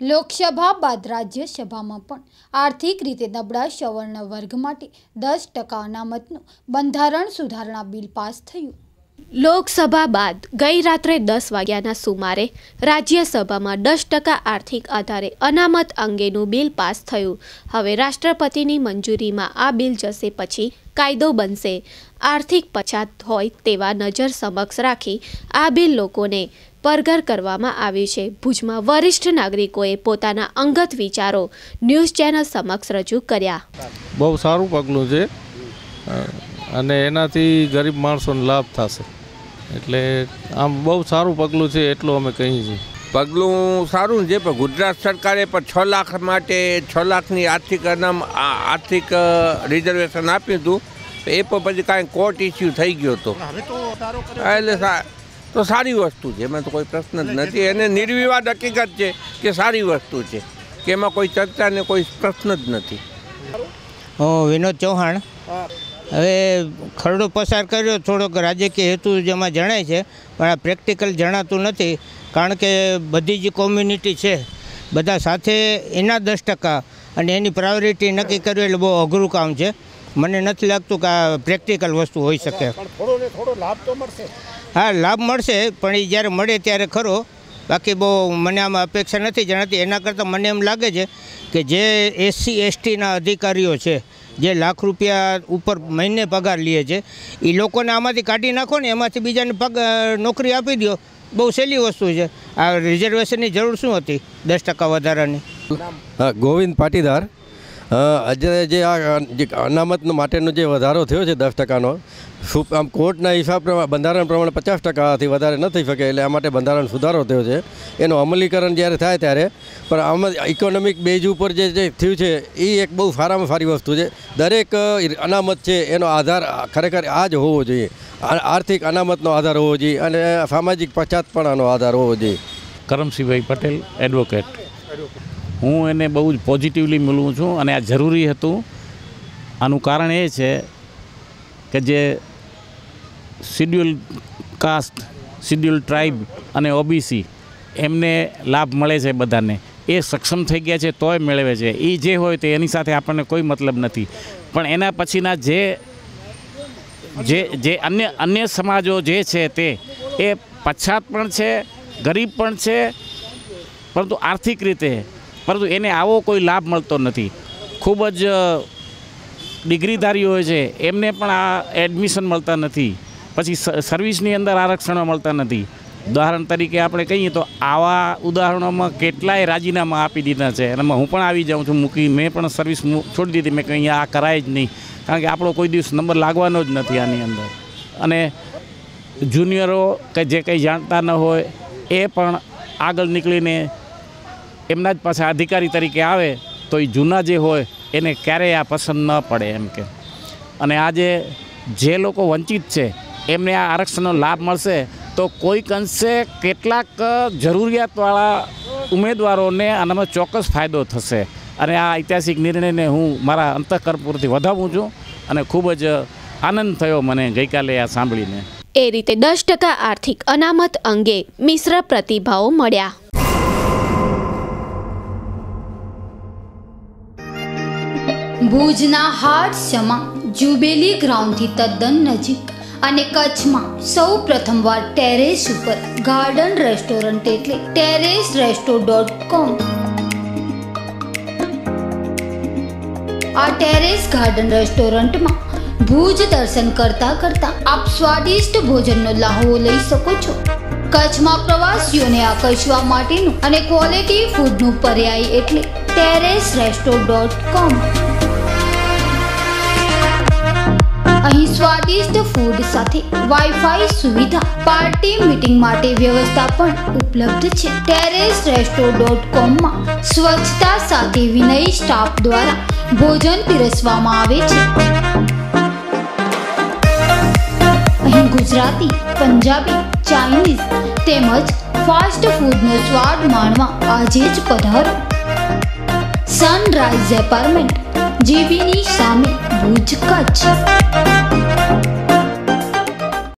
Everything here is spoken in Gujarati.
લોકસભા બાદ રાજ્યસભામાં પણ આર્થિક રીતે નબળા સવર્ણ વર્ગ માટે દસ ટકા અનામતનું બંધારણ સુધારણા બિલ પાસ થયું. લોકસભા બાદ ગઈ રાત્રે દસ વાગ્યાના સુમારે રાજ્યસભામાં દસ ટકા આર્થિક આધારે અનામત અંગેનું બિલ પાસ થયું. હવે રાષ્ટ્રપતિની મંજૂરીમાં આ બિલ જશે પછી કાયદો બનશે. આર્થિક પછાત હોય તેવા નજર સમક્ષ રાખી આ બિલ લોકોને પરગર કરવામાં આવી છે. ભુજમાં વરિષ્ઠ નાગરિકોએ પોતાના અંગત વિચારો ન્યૂઝ ચેનલ સમક્ષ રજૂ કર્યા. બહુ સારું પગલું છે. અને એનાથી ગરીબ માણસોને લાભ થશે. એટલે આમ બહુ સારું પગલું છે એટલું અમે કહીએ છીએ. પગલું સારું છે પણ ગુજરાત સરકારે પણ છ લાખ માટે છ લાખની આર્થિક અનામ આ- આર્થિક રિઝર્વેશન આપ્યું હતું. એ પણ પછી કાંઈ કોર્ટ ઇસ્યુ થઈ ગયો હતો. એટલે સા- તો સારી વસ્તુ છે એમાં તો કોઈ પ્રશ્ન જ નથી. એને નિર્વિવાદ હકીકત છે કે સારી વસ્તુ છે કે એમાં કોઈ ચર્ચા ને કોઈ પ્રશ્ન જ નથી. હું વિનોદ ચૌહાણ હવે ખરડો પસાર કર્યો થોડોક રાજકીય હેતુ જેમાં જણાય છે પણ આ પ્રેક્ટિકલ જણાતું નથી કારણ કે બધી જ કોમ્યુનિટી છે બધા સાથે એના દસ ટકા અને એની પ્રાયોરિટી નક્કી કરવી એટલે બહુ અઘરું કામ છે. મને નથી લાગતું કે આ પ્રેક્ટિકલ વસ્તુ હોઈ શકે. હા, લાભ મળશે, પણ એ જ્યારે મળે ત્યારે ખરો. બાકી બહુ મને આમાં અપેક્ષા નથી જણાતી. એના કરતાં મને એમ લાગે છે કે જે એસસી, એસટીના અધિકારીઓ છે, જે લાખ રૂપિયા ઉપર મહિને પગાર લે છે એ લોકોને આમાંથી કાઢી નાખો ને, એમાંથી બીજાને પગ નોકરી આપી દો બહુ સહેલી વસ્તુ છે. આ રિઝર્વેશનની જરૂર શું હતી? દસ ટકા વધારાની. ગોવિંદ પાટીદાર. આજે જે આ જે અનામત માટેનો જે વધારો થયો છે દસ ટકાનો સુપ- આમ કોર્ટના હિસાબ પ્રમાણે બંધારણ પ્રમાણે પચાસ ટકાથી વધારે ન થઈ શકે એટલે આ માટે બંધારણ સુધારો થયો છે. એનું અમલીકરણ જ્યારે થાય ત્યારે પણ આમાં ઇકોનોમિક બેઝ ઉપર જે જે થયું છે એ એક બહુ સારામાં સારી વસ્તુ છે. દરેક અનામત છે એનો આધાર ખરેખર આ જ હોવો જોઈએ. આ- આર્થિક અનામતનો આધાર હોવો જોઈએ અને સામાજિક પછાતપણાનો આધાર હોવો જોઈએ. કરમસિંહભાઈ પટેલ એડવોકેટ હું એને બહુ જ પોઝિટિવલી મળું છું અને આ જરૂરી હતું. આનું કારણ એ છે કે જે શિડ્યુલ કાસ્ટ શિડ્યુલ ટ્રાઇબ અને ઓબીસી એમને લાભ મળે છે બધાને. એ સક્ષમ થઈ ગયા છે, તોય મેળવે છે. એ જે હોય તે એની સાથે આપણને કોઈ મતલબ નથી. પણ એના પછીના જે જે જે અન્ય અન્ય સમાજો જે છે તે, એ પછાત પણ છે, ગરીબ પણ છે, પરંતુ આર્થિક રીતે પરંતુ એને આવો કોઈ લાભ મળતો નથી. ખૂબ જ ડિગ્રીધારીઓ હોય છે, એમને પણ આ એડમિશન મળતા નથી. પછી સર્વિસની અંદર આરક્ષણો મળતા નથી. ઉદાહરણ તરીકે આપણે કહીએ તો આવા ઉદાહરણોમાં કેટલાય રાજીનામા આપી દીધા છે. અને હું પણ આવી જાઉં છું, મૂકી, મેં પણ સર્વિસ છોડી દીધી, મેં કંઈ આ કરાય જ નહીં. કારણ કે આપણો કોઈ દિવસ નંબર લાગવાનો જ નથી આની અંદર. અને જુનિયરો કે જે કંઈ જાણતા ન હોય, એ પણ આગળ નીકળીને એમના જ પાસે અધિકારી તરીકે આવે, તો એ જૂના જે હોય, એને ક્યારેય આ પસંદ ન પડે એમ કે. અને આજે જે લોકો વંચિત છે, એમને આ આરક્ષણનો લાભ મળશે, તો કોઈક અંશે કેટલાક જરૂરિયાતવાળા ઉમેદવારોને આનામાં ચોક્કસ ફાયદો થશે. અને આ ઐતિહાસિક નિર્ણયને હું મારા અંતઃકરણપૂર્વકથી વધાવું છું અને ખૂબ જ આનંદ થયો મને ગઈકાલે આ સાંભળીને. એ રીતે દસ ટકા આર્થિક અનામત અંગે મિશ્ર પ્રતિભાવો મળ્યા. ભુજના હાટ સમા જુબેલી ગ્રાઉન્ડથી તદ્દન નજીક અને કચ્છમાં સૌ પ્રથમવાર ટેરેસ ઉપર ગાર્ડન રેસ્ટોરન્ટ એટલે ટેરેસ રેસ્ટો ડોટ કોમ. આ ટેરેસ ગાર્ડન રેસ્ટોરન્ટમાં ભુજ દર્શન કરતા કરતા આપ સ્વાદિષ્ટ ભોજનનો લાહવો લઈ શકો છો. કચ્છમાં પ્રવાસીઓને આકર્ષવા માટેનું અને ક્વોલિટી ફૂડનું પર્યાય એટલે ટેરેસ રેસ્ટો ડોટ કોમ. અહીં સ્વાદિષ્ટ ફૂડ સાથે વાઈફાઈ સુવિધા પાર્ટી મીટિંગ માટે વ્યવસ્થા પણ ઉપલબ્ધ છે. ટેરેસ રેસ્ટો ડોટ કોમમાં સ્વચ્છતા સાથે વિનય સ્ટાફ દ્વારા ભોજન પીરસવામાં આવે છે. અહીં ગુજરાતી, પંજાબી ચાઇનીઝ તેમજ ફાસ્ટ ફૂડનો સ્વાદ માણવા આજે જ પધારો. સનરાઈઝ એપાર્ટમેન્ટ જીબીની સામે ભુજ કચ્છ.